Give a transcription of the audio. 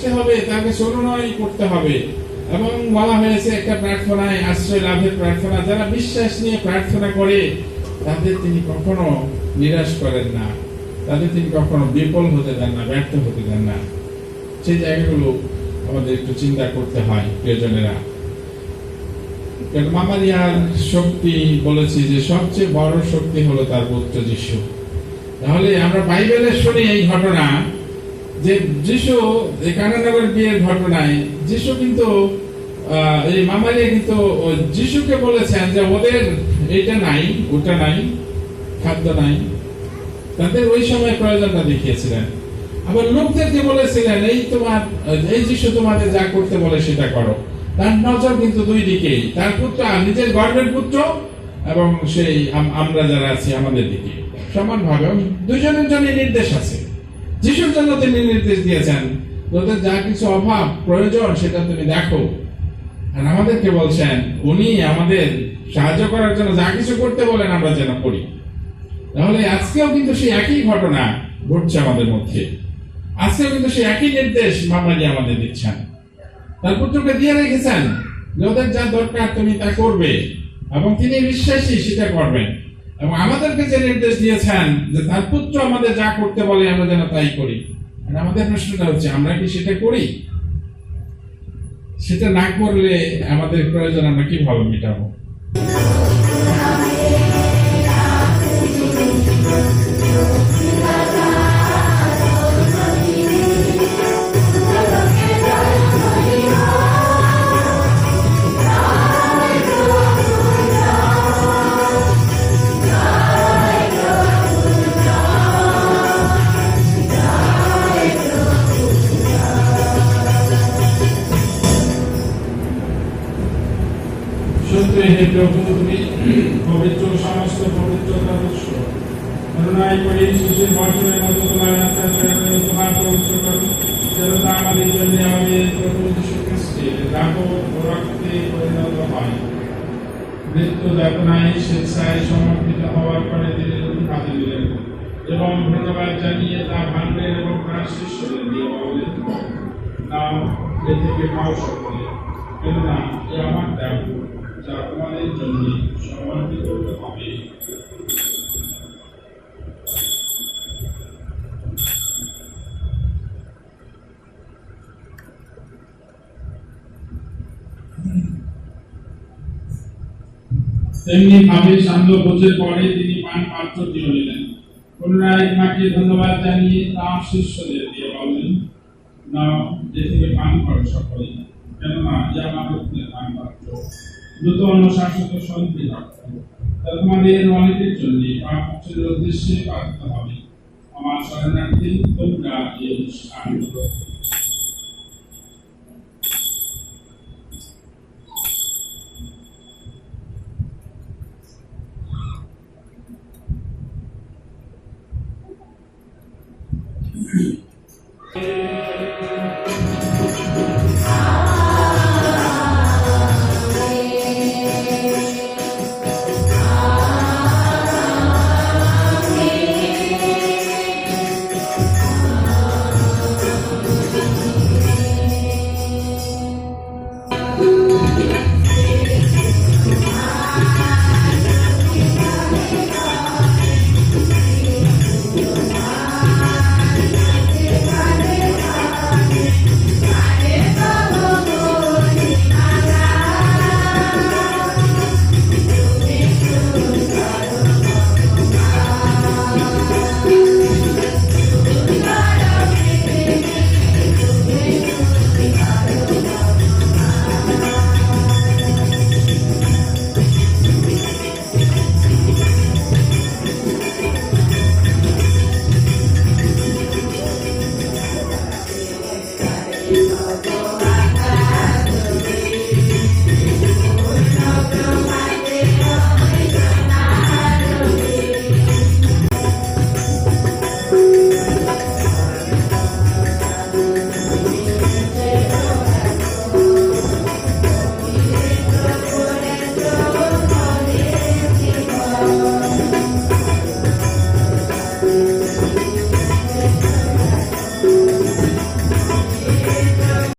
কাছে অনুনয় করতে হবে। এবং বলা হয়েছে একটা প্রার্থনায় আশ্রয় লাভের প্রার্থনা। যারা বিশ্বাস নিয়ে প্রার্থনা করে, তাদের তিনি কখনো নিরাশ করেন না। তাদের তিনি কখনো বিফল হতে দেন না, ব্যর্থ হতে দেন না। সেই জায়গাগুলো আমাদের একটু চিন্তা করতে হয়, প্রিয়জনেরা। মামারিয়ার শক্তি বলেছি যে, সবচেয়ে বড় শক্তি হলো তার পুত্র যিশু। তাহলে আমরা বাইবেলে শুনি এই ঘটনা। যে যিশু বিয়ের ঘটনায় যিশু কিন্তু এই মামারিয়া কিন্তু যিশুকে বলেছেন যে ওদের এটা নাই, ওটা নাই, খাদ্য নাই। তাদের ওই সময় প্রয়োজনটা দেখিয়েছিলেন। আবার লোকদেরকে বলেছিলেন, এই তোমার, এই যিশু তোমাদের যা করতে বলে সেটা করো। তার নজর কিন্তু দুই দিকেই, তার পুত্র নিজের গর্বের পুত্র এবং সেই আমরা যারা আছি আমাদের দিকে। সমানভাবে দুজনের জন্য নির্দেশ আছে। যিশুর জন্য তিনি নির্দেশ দিয়েছেন তোদের যা কিছু অভাব, প্রয়োজন, সেটা তুমি দেখো। আর আমাদেরকে বলছেন, উনি আমাদের সাহায্য করার জন্য যা কিছু করতে বলেন, আমরা যেন করি। তাহলে আজকেও কিন্তু সেই একই ঘটনা ঘটছে আমাদের মধ্যে। আজকেও কিন্তু সেই একই নির্দেশ মামলাজি আমাদের দিচ্ছেন। তার পুত্রকে দিয়ে রেখেছেন যে ওদের যা দরকার, তুমি তা করবে এবং তিনি বিশ্বাসী, সেটা করবেন। এবং আমাদেরকে যে নির্দেশ দিয়েছেন যে তার পুত্র আমাদের যা করতে বলে আমরা যেন তাই করি। আর আমাদের প্রশ্নটা হচ্ছে, আমরা কি সেটা করি? সেটা না করলে আমাদের প্রয়োজন আমরা কি কীভাবে মেটাবো? সত্যি হে পবিত্র, সমস্ত পবিত্রতার উৎস। করুণায় করে শিশুর বর্ষণের মতো তোমার আত্মার তোমার পবিত্র করো, যেন তা আমাদের জন্য আমাদের প্রভু যীশু খ্রিস্টের রাগ ও রক্তে পরিণত হয়। মৃত্যু যাতনায় স্বেচ্ছায় সমর্পিত হওয়ার পরে তিনি হাতে দিলেন এবং ধন্যবাদ জানিয়ে তা ভাঙলেন এবং তার শিষ্যদের দিয়ে বললেন নাও, এ থেকে খাও সকলে। কেননা, এ আমার দেহ যা তোমাদের জন্য সমর্পিত হবে। তেমনি ভাবে সান্দ ভোজের পরে তিনি পান পাত্রটিও নিলেন। পুনরায় মাকে ধন্যবাদ জানিয়ে তাঁর শিষ্যদের দিয়ে বললেন না এ থেকে পান করো সকলে কেননা এ আমার পান পাত্র। নূতন অন্য শাশ্বত শান্তি তা তোমাদের অনেকের জন্য পাপ উদ্দেশ্যে পাঠিত হবে। আমার শরণার্থী তোমরা এই অনুষ্ঠান I do.